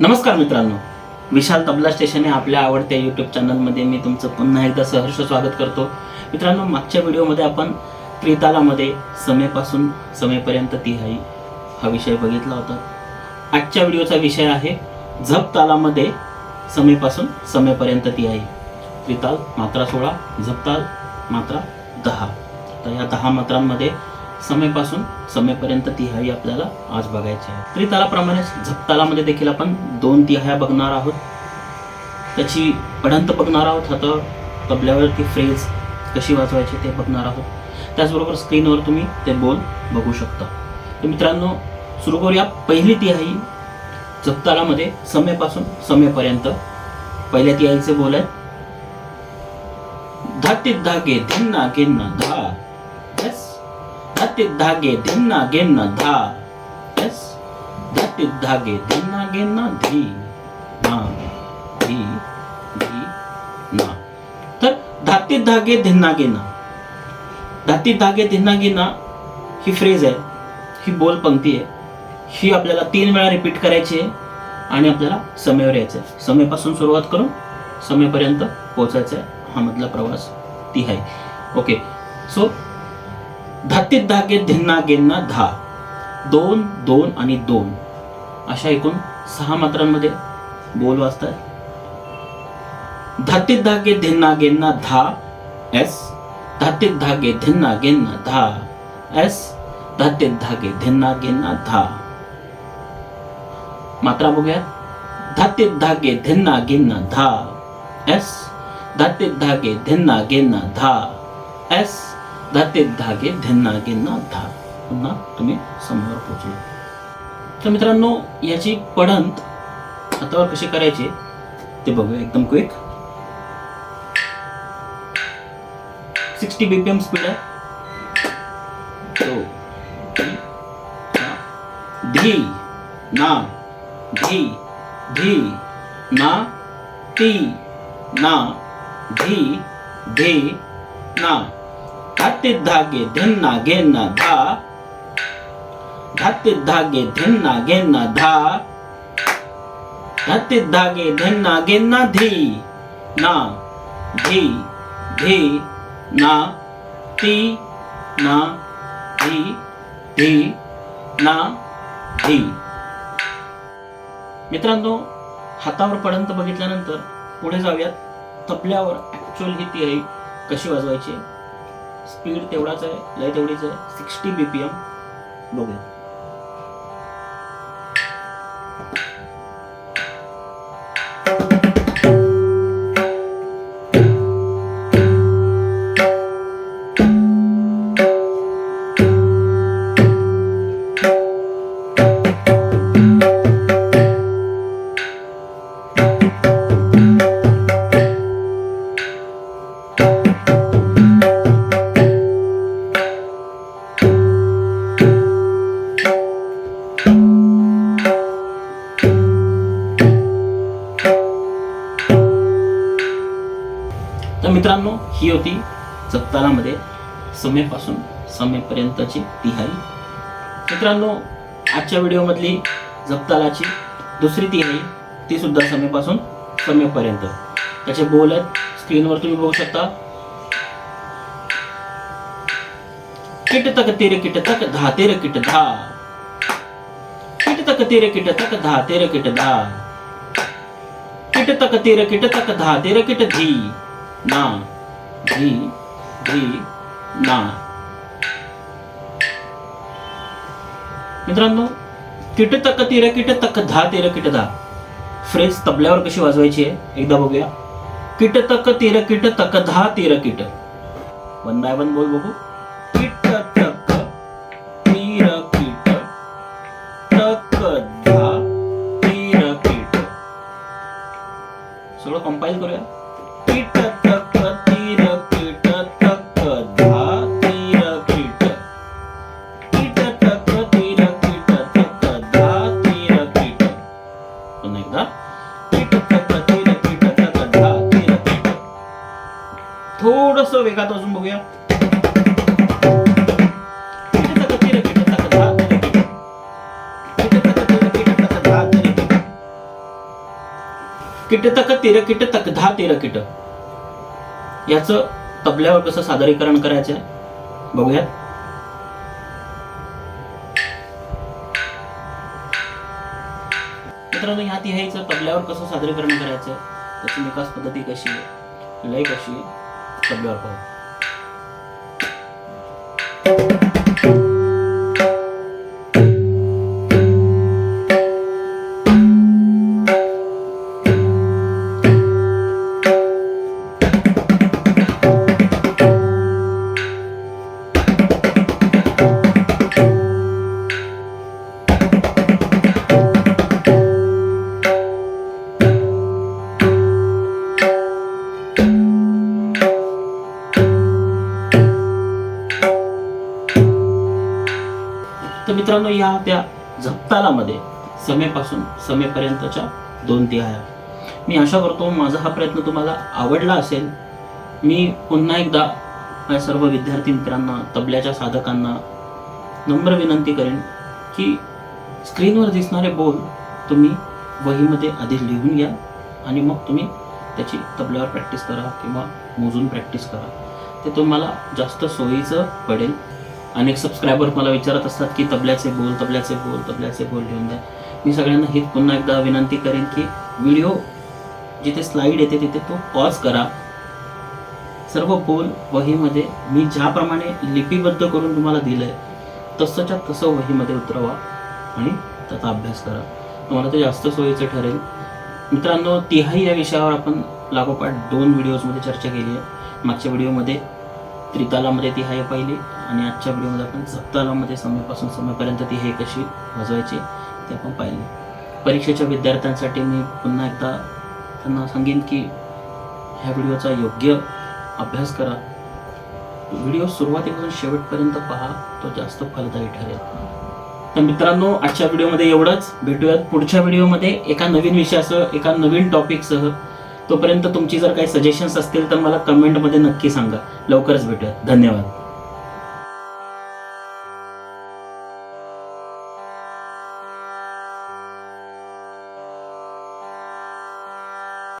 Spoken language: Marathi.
नमस्कार मित्रांनो. विशाल तबला स्टेशन आपल्या आवडत्या यूट्यूब चॅनलमध्ये मी तुमचं पुन्हा एकदा सहर्ष स्वागत करतो. मित्रांनो मागच्या व्हिडिओमध्ये आपण त्रितालामध्ये समेपासून समेपर्यंत तिहाई हा विषय बघितला होता. आजच्या व्हिडिओचा विषय आहे झप तालामध्ये समेपासून समेपर्यंत तिहाई. त्रिताल मात्रा सोळा झपताल मात्रा दहा. तर या दहा मात्रांमध्ये समेपासून समेपर्यंत तिहाई आपल्याला आज बघायची आहे. त्रितालाप्रमाणेच झपतालामध्ये देखील आपण दोन तिहाया बघणार आहोत. त्याची पडंत बघणार आहोत. आता तबल्यावरती फ्रेज कशी वाजवायची ते बघणार आहोत. त्याचबरोबर स्क्रीनवर तुम्ही ते बोल बघू शकता. तर मित्रांनो सुरू करूया पहिली तिहाई. झपतालामध्ये समेपासून समेपर्यंत पहिल्या तिहाईचे बोल आहेत. धातीत धागे धिन्ना गिन्ना धा धातीत धागे धिन्ना गिन्ना धा यस धातीत धागे धिन्ना गिन्ना धी ना धी धी ना तर धातीत धागे धिन्ना गिन्ना धातीत धागे धिन्ना गिन्ना ही फ्रेज आहे ही बोल पंक्ती आहे ही आपल्याला तीन वेळा रिपीट करायची आहे आणि आपल्याला समेवर यायचं आहे समेपासून सुरुवात करून समेपर्यंत पोहोचायचं आहे हा मधला प्रवास ती आहे ओके सो धातीत धागे धिन्ना गेन्ना धा. दोन दोन आणि दोन. अशा एकूण सहा मात्रांमध्ये बोल वाचतात धातीत धागे धिन्ना गेन्ना धा. एस. धातीत धागे धिन्ना गेन्ना धा. एस. धातीत धागे धिन्ना गेन्ना धा. मात्रा बघूया धातीत धागे धिन्ना गिन्ना धा. एस. धातीत धागे धिन्ना गेन्ना धा. एस. दाते धागे धन्नागे ना धा. पुन्हा तुम्ही समोर पोहोचलो तर मित्रांनो याची पडंत हातावर कशी करायची ते बघूया एकदम क्विक सिक्स्टी बीपीएम स्पीड आहे. धी, ना, धी ना धी ना ती ना धी धी ना. धाते धागे धिन्ना गेन्ना धा धाते धागे धिन्ना गेन्ना धा धातीत धागे धिन्ना गेन्ना धी ना धी धी ना ती ना धी धी ना धी मित्रांनो हातावर पडंत बघितल्यानंतर पुढे जाऊयात. तबल्यावर ॲक्च्युअल ही ती आहे. कशी वाजवायची स्पीड तेवढाच आहे लय तेवढीच आहे. सिक्स्टी बी पी एम बघूया. तर मित्रांनो ही होती जगतालामध्ये समेपासून समेपर्यंतची तिहाई. मित्रांनो आजच्या व्हिडिओमधली जगतालाची दुसरी तिहाई ती सुद्धा समेपासून समेपर्यंत. त्याचे बोल आहेत स्क्रीनवर तुम्ही बघू शकता. किट तक तेरे किट तक धा तेरे किट धा. किट तक तेरे किट तक धा तेरे किट धा. किट तक तेरे किट तक धा तेरे किट धी. ना धी धी ना. मित्रांनो किट तक तीर किट तक धा तेर किट धा फ्रेज तबल्यावर कशी वाजवायची आहे? एकदा बघूया. किट तक तेर किट तक धा तीर किट. वन बाय वन बोल बघू. किट तक तीर किट. तक धा तिर किट. सगळं कंपाईल करूया. थोडस वेगात अजून बघूया किट तक किट तक धा किट तक तेर किट तक दहा तेर किट याच तबल्यावर कसं सादरीकरण करायचं आहे बघूयात मित्रांनो ह्या तिहाईचं तबल्यावर कसं सादरीकरण करायचं त्याची निकास पद्धती कशी आहे लय कशी आहे तबल्यावर पाहू तर मित्रांनो या त्या झपतालामध्ये समेपासून समेपर्यंतच्या दोन तिहाया मी आशा करतो माझा हा प्रयत्न तुम्हाला आवडला असेल. मी पुन्हा एकदा माझ्या सर्व विद्यार्थी मित्रांना तबल्याच्या साधकांना नम्र विनंती करेन की स्क्रीनवर दिसणारे बोल तुम्ही वहीमध्ये आधी लिहून घ्या आणि मग तुम्ही त्याची तबल्यावर प्रॅक्टिस करा किंवा मोजून प्रॅक्टिस करा. ते तुम्हाला जास्त सोयीचं पडेल. अनेक सबस्क्रायबर मला विचारत असतात की तबल्याचे बोल तबल्याचे बोल तबल्याचे बोल लिहून द्या. मी सगळ्यांना ही पुन्हा एकदा विनंती करेन की व्हिडिओ जिथे स्लाईड येते तिथे तो पॉज करा. सर्व बोल वहीमध्ये मी ज्याप्रमाणे लिपिबद्ध करून तुम्हाला दिलंय तसंच्या तसं वहीमध्ये उतरवा आणि त्याचा अभ्यास करा. तुम्हाला ते जास्त सोयीचं ठरेल. मित्रांनो तिहाई या विषयावर आपण लागोपाठ दोन व्हिडिओजमध्ये चर्चा केली आहे. मागच्या व्हिडिओमध्ये त्रितालामध्ये तिहाई पाहिली आणि आजच्या व्हिडिओमध्ये आपण सप्तालामध्ये समयपासून समयपर्यंत ती हे कशी वाजवायची ते आपण पाहिले. परीक्षेच्या विद्यार्थ्यांसाठी मी पुन्हा एकदा त्यांना सांगेन की ह्या व्हिडिओचा योग्य अभ्यास करा. व्हिडिओ सुरुवातीपासून शेवटपर्यंत पहा तो जास्त फलदायी ठरेल. तर मित्रांनो आजच्या व्हिडिओमध्ये एवढंच. भेटूयात पुढच्या व्हिडिओमध्ये एका नवीन विषयासह एका नवीन टॉपिकसह तोपर्यंत तुमची जर काही सजेशन्स असतील तर मला कमेंटमध्ये नक्की सांगा. लवकरच भेटूया धन्यवाद.